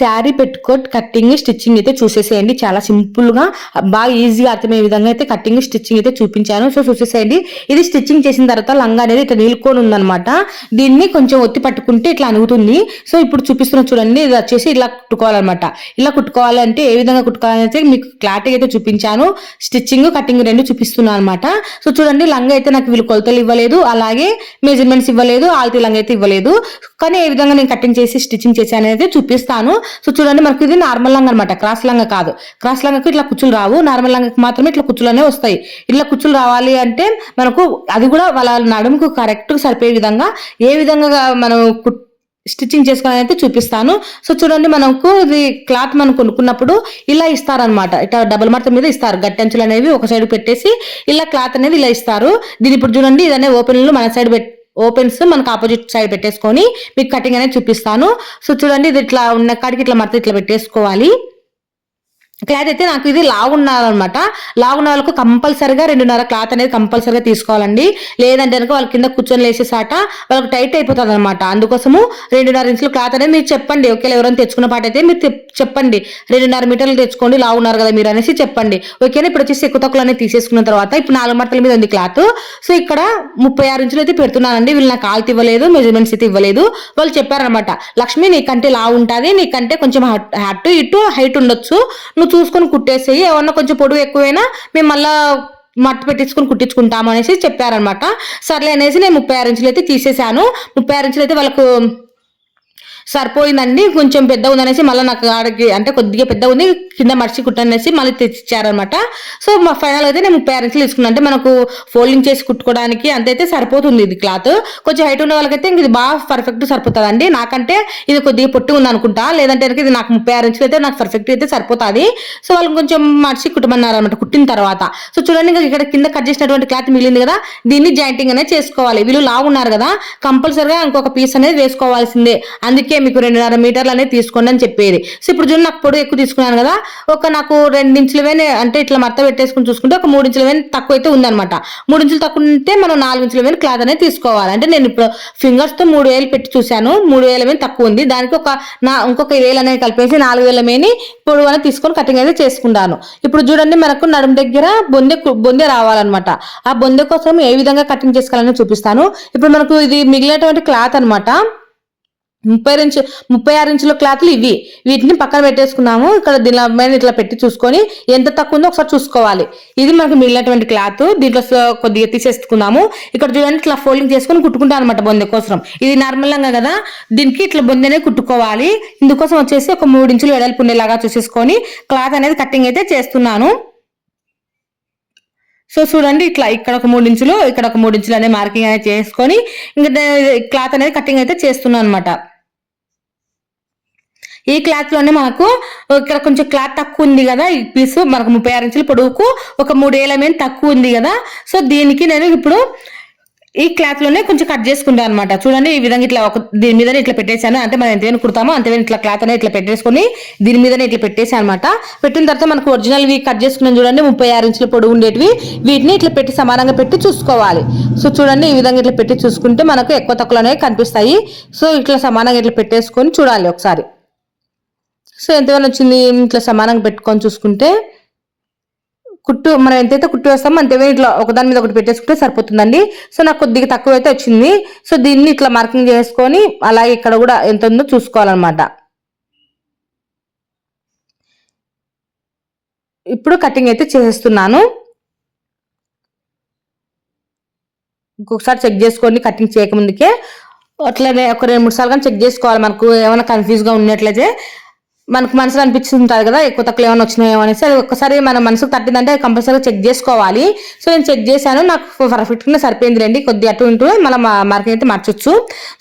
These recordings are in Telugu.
శారీ పెట్టుకోట్ కట్టింగ్ స్టిచ్చింగ్ అయితే చూసేసేయండి. చాలా సింపుల్గా బాగా ఈజీగా అర్థమయ్యే విధంగా అయితే కట్టింగ్ స్టిచ్చింగ్ అయితే చూపించాను. సో చూసేసేయండి. ఇది స్టిచ్చింగ్ చేసిన తర్వాత లంగా అనేది ఇట్లా నిలుకొని ఉందనమాట దీన్ని కొంచెం ఒత్తి పట్టుకుంటే ఇట్లా అనుగుతుంది. సో ఇప్పుడు చూపిస్తున్న చూడండి ఇది వచ్చేసి ఇలా కుట్టుకోవాలన్నమాట. ఇలా కుట్టుకోవాలంటే ఏ విధంగా కుట్టుకోవాలంటే మీకు క్లారిటీ అయితే చూపించాను. స్టిచ్చింగ్ కటింగ్ రెండు చూపిస్తున్నాను అనమాట. సో చూడండి లంగా అయితే నాకు వీళ్ళు కొలతలు ఇవ్వలేదు. అలాగే మెజర్మెంట్స్ ఇవ్వలేదు ఆల్తీ లంగా అయితే ఇవ్వలేదు. కానీ ఏ విధంగా నేను కటింగ్ చేసి స్టిచ్చింగ్ చేసి అనేది చూపిస్తాను. సో చూడండి మనకి ఇది నార్మల్ లంగా అనమాట క్రాస్ లంగా కాదు. క్రాస్ లంగకు ఇట్లా కుచ్చులు రావు. నార్మల్ లంగకి మాత్రమే ఇట్లా కుచ్చులనే వస్తాయి. ఇట్లా కుచ్చులు రావాలి అంటే మనకు అది కూడా వాళ్ళ నడుముకు కరెక్ట్ సరిపోయే విధంగా ఏ విధంగా మనం స్టిచ్చింగ్ చేసుకోవాలని అయితే చూపిస్తాను. సో చూడండి మనకు ఇది క్లాత్ మనం కొనుక్కున్నప్పుడు ఇలా ఇస్తారనమాట ఇట్లా డబుల్ మడత మీద ఇస్తారు. గట్టెంచులు అనేవి ఒక సైడ్ పెట్టేసి ఇలా క్లాత్ అనేది ఇలా ఇస్తారు. దీని ఇప్పుడు చూడండి ఇదనే ఓపెన్లు మన సైడ్ పెట్టి ఓపెన్స్ మనకు ఆపోజిట్ సైడ్ పెట్టేసుకొని మీకు కటింగ్ అనేది చూపిస్తాను. సో చూడండి ఇది ఇట్లా ఉన్న కాడికి ఇట్లా మడత ఇట్లా పెట్టేసుకోవాలి. క్లాత్ అయితే నాకు ఇది లాగున్నారనమాట లాగున్న వాళ్ళకు కంపల్సరిగా రెండున్నర క్లాత్ అనేది కంపల్సరిగా తీసుకోవాలండి. లేదంటే కనుక వాళ్ళ కింద కూర్చొని లేసేసాట వాళ్ళకి టైట్ అయిపోతుంది అనమాట అందుకోసము రెండున్నర ఇంచుల క్లాత్ అనేది మీరు చెప్పండి. ఒకవేళ ఎవరైనా తెచ్చుకున్న పాట అయితే మీరు చెప్పండి. రెండున్నర మీటర్లు తెచ్చుకోండి. లాగున్నారు కదా మీరు అనేసి చెప్పండి. ఓకేనా ఇప్పుడు వచ్చేసి ఎక్కువ తక్కువ అనేది తీసేసుకున్న తర్వాత ఇప్పుడు నాలుగు మట్టల మీద ఉంది క్లాత్. సో ఇక్కడ ముప్పై ఆరు ఇంచులు అయితే పెడుతున్నానండి. వీళ్ళు నాకు ఆల్తి ఇవ్వలేదు మెజర్మెంట్స్ అయితే ఇవ్వలేదు. వాళ్ళు చెప్పారనమాట లక్ష్మి నీకంటే లావు ఉంటుంది. నీకంటే కొంచెం అటు ఇటు హైట్ ఉండొచ్చు. నువ్వు చూసుకొని కుట్టేసేయి ఏమన్నా కొంచెం పొడవు ఎక్కువైనా మేము మళ్ళా మట్టు పెట్టించుకొని కుట్టించుకుంటాము అనేసి చెప్పారనమాట సర్లే అనేసి నేను ముప్పై ఆరు ఇంచులు అయితే తీసేశాను. ముప్పై ఆరు ఇంచులు అయితే వాళ్ళకు సరిపోయిందండి కొంచెం పెద్ద ఉందనేసి మళ్ళీ నాకు ఆడకి అంటే కొద్దిగా పెద్ద ఉంది కింద మర్చి కుట్టనేసి మళ్ళీ తెచ్చిచ్చారనమాట. సో మా ఫైనల్ అయితే నేను ముప్పై ఆరు ఇంచులు తీసుకున్నాను అంటే మనకు ఫోల్డింగ్ చేసి కుట్టుకోవడానికి అంతైతే సరిపోతుంది ఇది క్లాత్. కొంచెం హైట్ ఉన్న వాళ్ళకైతే ఇంక ఇది బాగా పర్ఫెక్ట్ సరిపోతుందండి. నాకంటే ఇది కొద్దిగా పొట్టి ఉంది అనుకుంటా లేదంటే ఇది నాకు ముప్పై ఆరు ఇంచులు అయితే నాకు పర్ఫెక్ట్ అయితే సరిపోతుంది. సో వాళ్ళు కొంచెం మర్చి కుట్టమన్నారు అనమాట కుట్టిన తర్వాత. సో చూడండి ఇంకా ఇక్కడ కింద కట్ చేసినటువంటి క్లాత్ మిగిలింది కదా దీన్ని జాయింటింగ్ అనేది చేసుకోవాలి. వీళ్ళు లావు ఉన్నారు కదా కంపల్సరిగా ఇంకొక పీస్ అనేది వేసుకోవాల్సిందే. అందుకే మీకు రెండున్నర మీటర్లు అనేది తీసుకోండి అని చెప్పేది. సో ఇప్పుడు చూడండి నాకు పొడు ఎక్కువ తీసుకున్నాను కదా ఒక నాకు రెండు ఇంచుల అంటే ఇట్లా మత్త పెట్టేసుకుని చూసుకుంటే ఒక మూడు ఇంచుల వేని తక్కువ అయితే ఉందనమాట మూడించులు తక్కువ ఉంటే మనం నాలుగు ఇంచుల వేని క్లాత్ అనేది తీసుకోవాలి. అంటే నేను ఇప్పుడు ఫింగర్స్తో మూడు వేలు పెట్టి చూశాను మూడు వేల మీద తక్కువ ఉంది. దానికి ఒక నా ఇంకొక వేలు అనేది కలిపేసి నాలుగు వేల మేని పొడవు అనేది తీసుకొని కటింగ్ అయితే చేసుకుంటాను. ఇప్పుడు చూడండి మనకు నడుము దగ్గర బొందె బొందె రావాలన్నమాట. ఆ బొందె కోసం ఏ విధంగా కటింగ్ చేసుకోవాలని చూపిస్తాను. ఇప్పుడు మనకు ఇది మిగిలినటువంటి క్లాత్ అనమాట ముప్పై ఇంచు ముప్పై ఆరు ఇంచుల క్లాత్లు ఇవి. వీటిని పక్కన పెట్టేసుకున్నాము. ఇక్కడ దీని మీద ఇట్లా పెట్టి చూసుకొని ఎంత తక్కువ ఉందో ఒకసారి చూసుకోవాలి. ఇది మనకు మిగిలినటువంటి క్లాత్. దీంట్లో కొద్దిగా తీసేసుకున్నాము. ఇక్కడ చూడండి ఇట్లా ఫోల్డింగ్ చేసుకొని కుట్టుకుంటాం అనమాట బొందె కోసం. ఇది నార్మల్గా కదా. దీనికి ఇట్లా బొందెనే కుట్టుకోవాలి. ఇందుకోసం వచ్చేసి ఒక మూడు ఇంచులు వెడల్పు ఉండేలాగా చూసేసుకొని క్లాత్ అనేది కటింగ్ అయితే చేస్తున్నాను. సో చూడండి ఇట్లా ఇక్కడ ఒక మూడు ఇంచులు ఇక్కడ ఒక మూడు ఇంచులు అనేది మార్కింగ్ అనేది చేసుకొని ఇంకా క్లాత్ అనేది కటింగ్ అయితే చేస్తున్నాను అనమాట ఈ క్లాత్లోనే మనకు ఇక్కడ కొంచెం క్లాత్ తక్కువ ఉంది కదా ఈ పీస్ మనకు ముప్పై ఆరు ఇంచుల పొడవుకు ఒక మూడేళ్ళ మీద తక్కువ ఉంది కదా. సో దీనికి నేను ఇప్పుడు ఈ క్లాత్లోనే కొంచెం కట్ చేసుకుంటాను అనమాట చూడండి ఈ విధంగా ఇట్లా ఒక దీని మీదనే ఇట్లా పెట్టేశాను. అంటే మనం ఎంతైనా కుడతామో అంతేమైనా ఇట్లా క్లాత్ అనేది ఇట్లా పెట్టేసుకొని దీని మీదనే ఇట్లా పెట్టేసాను అనమాట పెట్టిన తర్వాత మనకు ఒరిజినల్ కట్ చేసుకున్నాం చూడండి ముప్పై ఆరు ఇంచుల పొడవు ఉండేటివి. వీటిని ఇట్లా పెట్టి సమానంగా పెట్టి చూసుకోవాలి. సో చూడండి ఈ విధంగా ఇట్లా పెట్టి చూసుకుంటే మనకు ఎక్కువ తక్కువ అనేవి కనిపిస్తాయి. సో ఇట్లా సమానంగా ఇట్లా పెట్టేసుకొని చూడాలి ఒకసారి. సో ఎంతవరకు వచ్చింది ఇట్లా సమానంగా పెట్టుకొని చూసుకుంటే కుట్టు మనం ఎంతైతే కుట్టు వేస్తామో అంతే ఇట్లా ఒకదాని మీద ఒకటి పెట్టేసుకుంటే సరిపోతుందండి. సో నాకు కొద్దిగా తక్కువ అయితే వచ్చింది. సో దీన్ని ఇట్లా మార్కింగ్ చేసుకొని అలాగే ఇక్కడ కూడా ఎంత ఉందో చూసుకోవాలన్నమాట. ఇప్పుడు కటింగ్ అయితే చేసేస్తున్నాను. ఇంకొకసారి చెక్ చేసుకోండి కటింగ్ చేయకముందుకే. అట్లనే ఒక రెండు మూడు సార్లు కానీ చెక్ చేసుకోవాలి మనకు ఏమైనా కన్ఫ్యూజ్గా ఉన్నట్లయితే. మనకు మనసులో అనిపిస్తుంటుంది కదా ఎక్కువ తక్కువ ఏమైనా వచ్చినాయో అనేసి అది ఒక్కసారి మన మనసుకు తట్టిందంటే కంపల్సరీగా చెక్ చేసుకోవాలి. సో నేను చెక్ చేశాను నాకు పర్ఫెక్ట్గా సరిపోయింది రండి కొద్దిగా అటు ఇటు మళ్ళీ మార్కింగ్ అయితే మార్చొచ్చు.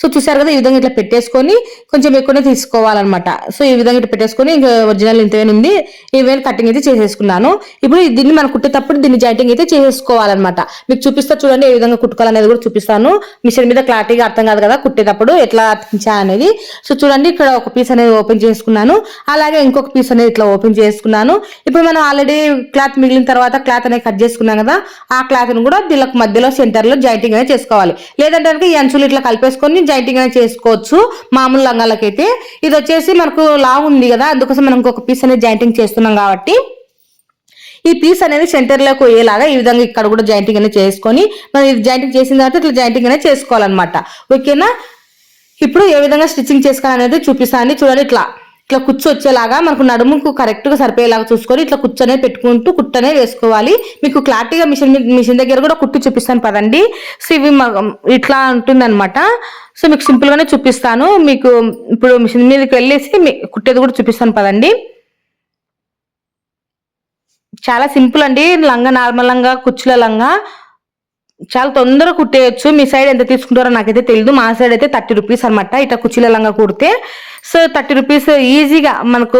సో చూసారు కదా ఈ విధంగా ఇట్లా పెట్టేసుకొని కొంచెం ఎక్కువనే తీసుకోవాలన్నమాట. సో ఈ విధంగా ఇట్లా పెట్టేసుకొని ఇంకా ఒరిజినల్ ఇంతవేన ఉంది ఈ వేలు కటింగ్ అయితే చేసేసుకున్నాను. ఇప్పుడు దీన్ని మనం కుట్టేటప్పుడు దీన్ని జాయింటింగ్ అయితే చేసేసుకోవాలన్నమాట. మీకు చూపిస్తా చూడండి ఏ విధంగా కుట్టుకోవాలనేది కూడా చూపిస్తాను. మిషన్ మీద క్లారిటీగా అర్థం కాదు కదా కుట్టేటప్పుడు ఎట్లా అతికించా అనేది సో చూడండి ఇక్కడ ఒక పీస్ అనేది ఓపెన్ చేసుకున్నాను. అలాగే ఇంకొక పీస్ అనేది ఇట్లా ఓపెన్ చేసుకున్నాను. ఇప్పుడు మనం ఆల్రెడీ క్లాత్ మిగిలిన తర్వాత క్లాత్ అనేది కట్ చేసుకున్నాం కదా ఆ క్లాత్ను కూడా దీనికి మధ్యలో సెంటర్లో జాయింటింగ్ అనేది చేసుకోవాలి. లేదంటే కనుక ఈ అంచులు ఇట్లా కలిపేసుకొని జాయింటింగ్ అనేది చేసుకోవచ్చు మామూలు లంగాలకైతే. ఇది వచ్చేసి మనకు లావు ఉంది కదా అందుకోసం మనం ఇంకొక పీస్ అనేది జాయింటింగ్ చేస్తున్నాం కాబట్టి. ఈ పీస్ అనేది సెంటర్లోకి పోయేలాగా ఈ విధంగా ఇక్కడ కూడా జాయింటింగ్ అనేది చేసుకొని మనం ఇది జాయింటింగ్ చేసిన తర్వాత ఇట్లా జాయింటింగ్ అనేది చేసుకోవాలన్నమాట. ఓకేనా? ఇప్పుడు ఏ విధంగా స్టిచ్చింగ్ చేసుకోవాలనేది చూపిస్తాను. చూడండి ఇట్లా. ఇట్లా కూర్చొచ్చేలాగా మనకు నడుముకు కరెక్ట్గా సరిపోయేలాగా చూసుకొని ఇట్లా కుచ్చనే పెట్టుకుంటూ కుట్టనే వేసుకోవాలి. మీకు క్లారిటీగా మిషన్ మిషన్ దగ్గర కూడా కుట్టు చూపిస్తాను పదండి. సో ఇవి ఇట్లా ఉంటుంది సో మీకు సింపుల్గానే చూపిస్తాను. మీకు ఇప్పుడు మిషన్ మీదకి వెళ్ళేసి కుట్టేది కూడా చూపిస్తాను పదండి. చాలా సింపుల్ అండి. లంగా నార్మల్ లంగా కుచ్చుల లంగా. చాలా తొందరగా కుట్టేయచ్చు. మీ సైడ్ ఎంత తీసుకుంటారో నాకైతే తెలియదు మా సైడ్ అయితే థర్టీ రూపీస్ అనమాట ఇట్లా కుర్చీల లంగా కుడితే. సో థర్టీ రూపీస్ ఈజీగా మనకు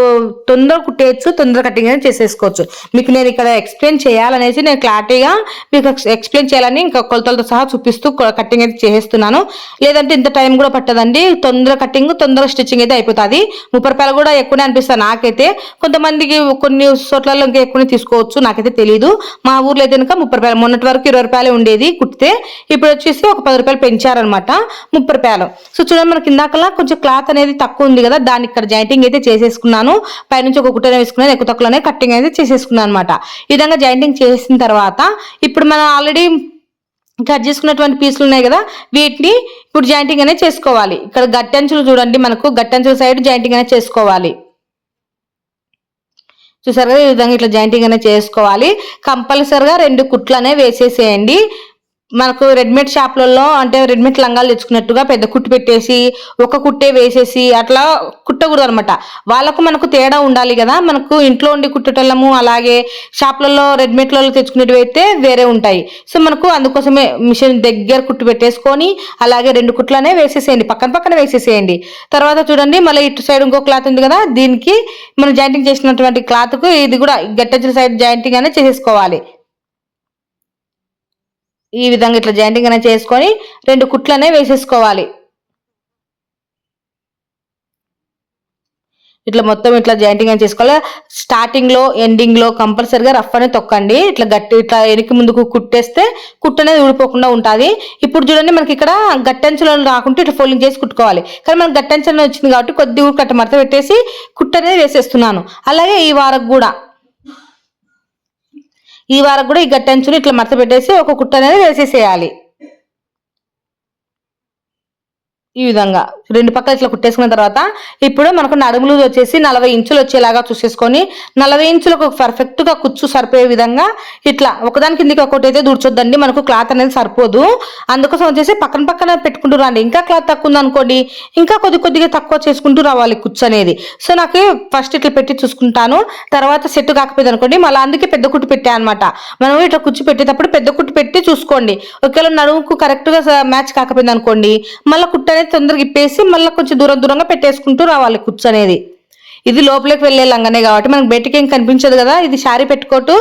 తొందరగా కుట్టేయచ్చు తొందరగా కటింగ్ అనేది చేసేసుకోవచ్చు. మీకు నేను ఇక్కడ ఎక్స్ప్లెయిన్ చేయాలనేసి నేను క్లారిటీగా మీకు ఎక్స్ప్లెయిన్ చేయాలని ఇంకా కొలతలతో సహా చూపిస్తూ కటింగ్ అయితే చేసేస్తున్నాను. లేదంటే ఇంత టైం కూడా పట్టదండి. తొందర కటింగ్ తొందర స్టిచ్చింగ్ అయితే అయిపోతుంది. ముప్పై రూపాయలు కూడా ఎక్కువనే అనిపిస్తుంది నాకైతే. కొంతమందికి కొన్ని చోట్లలో ఇంకా ఎక్కువనే తీసుకోవచ్చు నాకైతే తెలియదు మా ఊర్లో అయితే కనుక ముప్పై రూపాయలు మొన్నటి వరకు ఇరవై రూపాయలు ఉండేది కుట్టితే ఇప్పుడు వచ్చేసి ఒక పది రూపాయలు పెంచారనమాట ముప్పై రూపాయలు. సో చూడండి మనకి ఇందాకలా కొంచెం క్లాత్ అనేది తక్కువ ఉంది. కదా దాన్ని ఇక్కడ జాయింటింగ్ అయితే చేసేసుకున్నాను. పైనుంచి ఒక కుట్టనే వేసుకున్నాను ఎక్కువ తక్కువనే కట్టింగ్ అయితే చేసేసుకున్నాను అనమాట ఈ విధంగా జాయింటింగ్ చేసిన తర్వాత ఇప్పుడు మనం ఆల్రెడీ కట్ చేసుకున్నటువంటి పీసులు ఉన్నాయి కదా వీటిని ఇప్పుడు జాయింటింగ్ అనేది చేసుకోవాలి. ఇక్కడ గట్టంచులు చూడండి మనకు గట్టంచుల సైడ్ జాయింటింగ్ అనేది చేసుకోవాలి. చూసారు కదా ఈ విధంగా ఇట్లా జాయింటింగ్ అనేది చేసుకోవాలి. కంపల్సరిగా రెండు కుట్లు అనేవి వేసేసేయండి. మనకు రెడీమేడ్ షాప్లలో అంటే రెడీమేడ్ లంగాలు తెచ్చుకున్నట్టుగా పెద్ద కుట్టు పెట్టేసి ఒక కుట్టే వేసేసి అట్లా కుట్టకూడదు అనమాట వాళ్ళకు మనకు తేడా ఉండాలి కదా. మనకు ఇంట్లో ఉండి కుట్టటము అలాగే షాప్లలో రెడీమేడ్లలో తెచ్చుకునేటివి అయితే వేరే ఉంటాయి. సో మనకు అందుకోసమే మిషన్ దగ్గర కుట్టు పెట్టేసుకొని అలాగే రెండు కుట్లనే వేసేసేయండి. పక్కన పక్కన వేసేసేయండి. తర్వాత చూడండి మళ్ళీ ఇటు సైడ్ ఇంకో క్లాత్ ఉంది కదా దీనికి మనం జాయింటింగ్ చేసినటువంటి క్లాత్కు ఇది కూడా గట్టచ్చిన సైడ్ జాయింటింగ్ అనేది చేసేసుకోవాలి. ఈ విధంగా ఇట్లా జాయింటింగ్ అనేది చేసుకొని రెండు కుట్లనే వేసేసుకోవాలి. ఇట్లా మొత్తం ఇట్లా జాయింటింగ్ అని చేసుకోవాలి. స్టార్టింగ్లో ఎండింగ్లో కంపల్సరిగా రఫ్ అనేది తొక్కండి. ఇట్లా గట్టి ఇట్లా వెనక్కి ముందుకు కుట్టేస్తే కుట్టు అనేది ఊడిపోకుండా ఉంటుంది. ఇప్పుడు చూడండి మనకి ఇక్కడ గట్టంచులో రాకుంటే ఇట్లా ఫోల్డింగ్ చేసి కుట్టుకోవాలి. కానీ మనకి గట్టంచులో వచ్చింది కాబట్టి కొద్ది కట్ట మడత పెట్టేసి కుట్టు అనేది వేసేస్తున్నాను. అలాగే ఈ వారకు కూడా ఈ వారం కూడా ఈ గట్టంచులు ఇట్లా మడత పెట్టేసి ఒక కుట్ట అనేది వేసేసేయాలి. ఈ విధంగా. రెండు పక్కల ఇట్లా కుట్టేసుకున్న తర్వాత ఇప్పుడు మనకు నడుములు వచ్చేసి నలభై ఇంచులు వచ్చేలాగా చూసేసుకొని నలభై ఇంచులకు పర్ఫెక్ట్గా కుచ్చు సరిపోయే విధంగా ఇట్లా ఒకదాని కిందకి ఒకటి అయితే దూర్చొద్దండి మనకు క్లాత్ అనేది సరిపోదు. అందుకోసం వచ్చేసి పక్కన పక్కన పెట్టుకుంటూ రండి. ఇంకా క్లాత్ తక్కువ ఉందనుకోండి ఇంకా కొద్ది కొద్దిగా తక్కువ చేసుకుంటూ రావాలి కుచ్చు అనేది. సో నాకు ఫస్ట్ ఇట్లా పెట్టి చూసుకుంటాను. తర్వాత సెట్ కాకపోయింది అనుకోండి మళ్ళీ అందుకే పెద్ద కుట్టు పెట్టా అనమాట మనం ఇట్లా కుచ్చు పెట్టేటప్పుడు పెద్ద కుట్టు పెట్టి చూసుకోండి. ఒకవేళ నడుముకు కరెక్ట్గా మ్యాచ్ కాకపోయింది అనుకోండి మళ్ళీ కుట్టు అనేది తొందరగా ఇప్పేసి మళ్ళీ కొంచెం దూరం దూరంగా పెట్టేసుకుంటూ రావాలి కుచ్చు అనేది. ఇది లోపలికి వెళ్ళే లంగనే కాబట్టి మనకు బయటికి ఏం కనిపించదు కదా ఇది శారీ పెట్టుకోటు.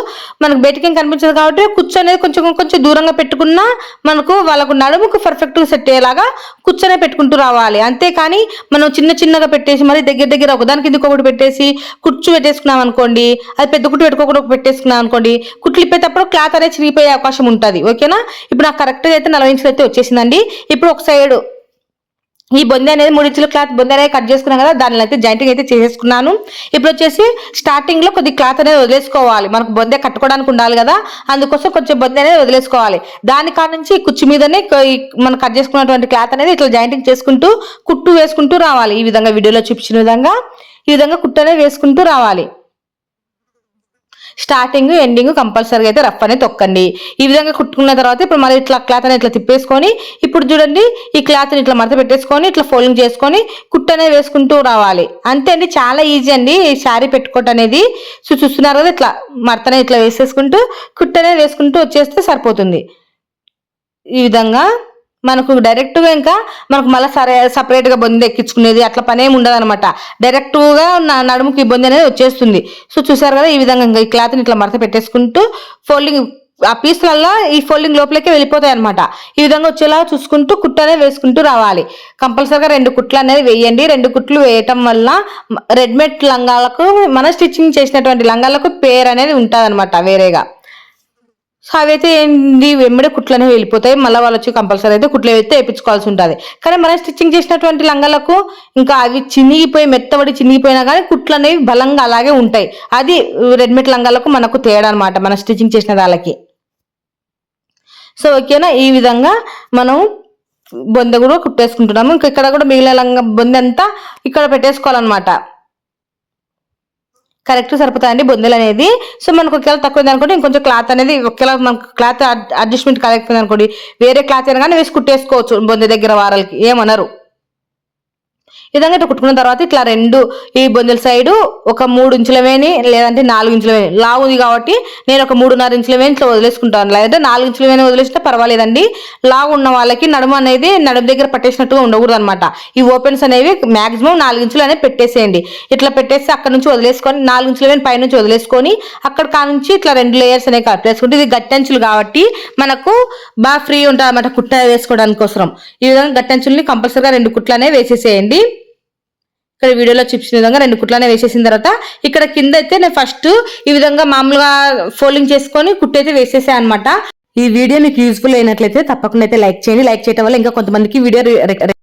మనకు బయటికి ఏం కనిపించదు కాబట్టి కుచ్చు అనేది కొంచెం కొంచెం దూరంగా పెట్టుకున్నా మనకు వాళ్ళకు నడుముకు పర్ఫెక్ట్గా సెట్ అయ్యేలాగా కుచ్చనే పెట్టుకుంటూ రావాలి. అంతేకాని మనం చిన్న చిన్నగా పెట్టేసి మరి దగ్గర దగ్గర ఒకదాని కింద ఒకటి పెట్టేసి కుచ్చు పెట్టేసుకున్నాం అనుకోండి అది పెద్ద కుట్టు పెట్టుకోకుండా పెట్టేసుకున్నాం అనుకోండి కుట్లు ఇప్పేటప్పుడు క్లాత్ అనేది చిరిగిపోయే అవకాశం ఉంటుంది. ఓకేనా? ఇప్పుడు నాకు కరెక్ట్గా అయితే నలభై ఇంచులు అయితే వచ్చేసిందండి. ఇప్పుడు ఒక సైడ్ ఈ బొందె అనేది మూడు ఇంచుల క్లాత్ బొంది అనేది కట్ చేసుకున్నాం కదా దానిలో అయితే జాయింటింగ్ అయితే చేసేసుకున్నాను. ఇప్పుడు వచ్చేసి స్టార్టింగ్లో కొద్ది క్లాత్ అనేది వదిలేసుకోవాలి. మనకు బొందె కట్టుకోవడానికి ఉండాలి కదా అందుకోసం కొంచెం బొందె అనేది వదిలేసుకోవాలి. దాని నుంచి ఈ మీదనే మనం కట్ చేసుకున్నటువంటి క్లాత్ అనేది ఇట్లా జాయింటింగ్ చేసుకుంటూ కుట్టు వేసుకుంటూ రావాలి. ఈ విధంగా వీడియోలో చూపించిన విధంగా ఈ విధంగా కుట్టు అనేది వేసుకుంటూ రావాలి. స్టార్టింగ్ ఎండింగ్ కంపల్సరీగా అయితే రఫ్ అనేది తొక్కండి. ఈ విధంగా కుట్టుకున్న తర్వాత ఇప్పుడు మళ్ళీ ఇట్లా క్లాత్ అనేది ఇట్లా తిప్పేసుకొని ఇప్పుడు చూడండి ఈ క్లాత్ని ఇట్లా మడత పెట్టేసుకొని ఇట్లా ఫోల్డింగ్ చేసుకొని కుట్టు అనేది వేసుకుంటూ రావాలి. అంతే అండి చాలా ఈజీ అండి ఈ శారీ పెట్టుకోవటం అనేది. చూస్తున్నారు కదా ఇట్లా మడతనే ఇట్లా వేసేసుకుంటూ కుట్టు అనేది వేసుకుంటూ వచ్చేస్తే సరిపోతుంది. ఈ విధంగా మనకు డైరెక్ట్గా ఇంకా మనకు మళ్ళీ సరే సపరేట్గా బొంది ఎక్కించుకునేది అట్లా పని ఏమి ఉండదు అనమాట డైరెక్ట్గా నా- నడుముకి బొంది అనేది వచ్చేస్తుంది. సో చూసారు కదా ఈ విధంగా ఇంకా ఈ క్లాత్ని ఇట్లా మడత పెట్టేసుకుంటూ ఫోల్డింగ్ ఆ పీస్లల్లో ఈ ఫోల్డింగ్ లోపలికి వెళ్ళిపోతాయి అనమాట ఈ విధంగా వచ్చేలా చూసుకుంటూ కుట్టు అనేది వేసుకుంటూ రావాలి. కంపల్సరిగా రెండు కుట్లు అనేది వేయండి. రెండు కుట్లు వేయటం వల్ల రెడ్మేడ్ లంగాలకు మన స్టిచ్చింగ్ చేసినటువంటి లంగాలకు పేరు అనేది ఉంటుంది వేరేగా. సో అవైతే ఏంటి వెంబడి కుట్లనే వెళ్ళిపోతాయి. మళ్ళీ వాళ్ళు వచ్చి కంపల్సరీ అయితే కుట్లు అయితే వేయించుకోవాల్సి ఉంటుంది. కానీ మనం స్టిచ్చింగ్ చేసినటువంటి లంగాలకు ఇంకా అవి చినిగిపోయి మెత్తబడి చినిగిపోయినా కానీ కుట్లు అనేవి బలంగా అలాగే ఉంటాయి. అది రెడీమేడ్ లంగాలకు మనకు తేడా అనమాట మనం స్టిచ్చింగ్ చేసిన దానికి సో ఓకేనా? ఈ విధంగా మనం బొంద కూడా కుట్టేసుకుంటున్నాము. ఇంకా ఇక్కడ కూడా మిగిలిన లంగా బొంద అంతా ఇక్కడ పెట్టేసుకోవాలన్నమాట. కరెక్ట్ సరిపోతాయండి బొందెలు అనేది. సో మనకు ఒకవేళ తక్కువ అనుకోండి ఇంకొంచెం క్లాత్ అనేది ఒకవేళ మనకు క్లాత్ అడ్జస్ట్మెంట్ కరెక్ట్ అనుకోండి వేరే క్లాత్ అయినా కానీ వేసి కుట్టేసుకోవచ్చు బొందె దగ్గర వారాలకి ఏమనరు. ఈ విధంగా ఇట్లా కుట్టుకున్న తర్వాత ఇట్లా రెండు ఈ బొందెల సైడు ఒక మూడు ఇంచుల వేని లేదంటే నాలుగు ఇంచుల వేని. లావు ఉంది కాబట్టి నేను ఒక మూడున్నర ఇంచుల వేని ఇట్లా వదిలేసుకుంటాను. లేదంటే నాలుగు ఇంచుల వేని వదిలేస్తే పర్వాలేదండి. లావు ఉన్న వాళ్ళకి నడుము అనేది నడుము దగ్గర పట్టేసినట్టుగా ఉండకూడదు అనమాట ఈ ఓపెన్స్ అనేవి మాక్సిమం నాలుగు ఇంచులు అనేవి పెట్టేసేయండి. ఇట్లా పెట్టేసి అక్కడ నుంచి వదిలేసుకొని నాలుగు ఇంచుల వేని పైనుంచి వదిలేసుకొని అక్కడ కానుంచి ఇట్లా రెండు లేయర్స్ అనేవి కలిపేసుకుంటే ఇది గట్టంచులు కాబట్టి మనకు బాగా ఫ్రీ ఉంటుంది అనమాట కుట్ట వేసుకోవడానికి కోసం ఈ విధంగా గట్టంచుల్ని కంపల్సరీగా రెండు కుట్లు అనేవి వేసేసేయండి. ఇక్కడ వీడియోలో చూపించిన విధంగా రెండు కుట్లనే వేసేసిన తర్వాత ఇక్కడ కింద అయితే నేను ఫస్ట్ ఈ విధంగా మామూలుగా ఫోల్డింగ్ చేసుకొని కుట్టైతే వేసేసాను అనమాట ఈ వీడియో మీకు యూస్ఫుల్ అయినట్లయితే తప్పకుండా అయితే లైక్ చేయండి. లైక్ చేయడం వల్ల ఇంకా కొంతమందికి వీడియో